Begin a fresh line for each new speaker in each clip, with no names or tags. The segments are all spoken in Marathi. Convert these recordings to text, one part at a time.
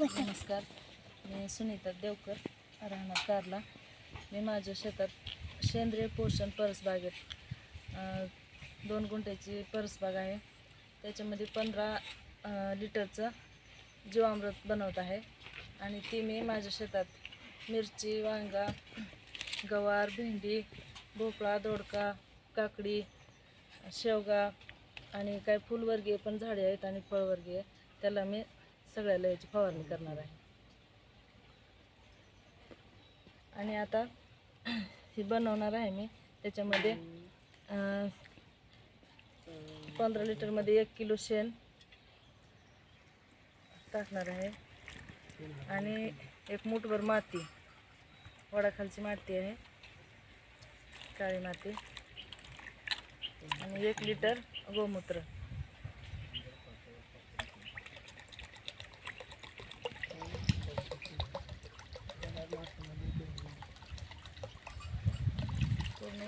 नमस्कार. मी सुनीता देवकर राहणार कारला. मी माझ्या शेतात सेंद्रिय पोषण परसबागेत दोन गुंठ्याची परसबाग आहे. त्याच्यामध्ये पंधरा लिटरचं जीवामृत बनवत आहे. आणि ती मी माझ्या शेतात मिरची वांगा गवार भेंडी भोपळा दोडका काकडी शेवगा आणि काही फुलवर्गीय पण झाडे आहेत आणि फळवर्गीय. त्याला मी सगळ्याला याची फवारणी करणार आहे. आणि आता ही बनवणार आहे मी. त्याच्यामध्ये पंधरा लिटरमध्ये एक किलो शेण टाकणार आहे. आणि एक मूठभर माती वडाखालची माती आहे. काळी माती. आणि एक लिटर गोमूत्र.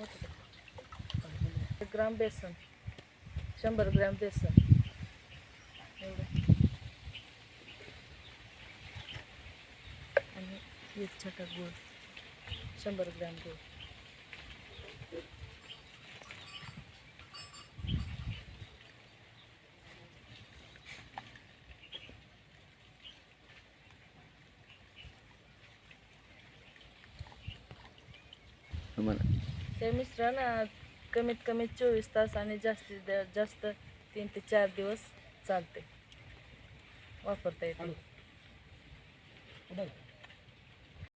होतं ग्राम बेसन. शंभर ग्रॅम बेसन. एवढं. आणि एक छोटा गुळ. शंभर ग्रॅम गुळ.
म्हणा
ते मिश्रण कमीत कमी चोवीस तास आणि जास्तीत जा- जास्त तीन ते चार दिवस चालते. वापरता येते.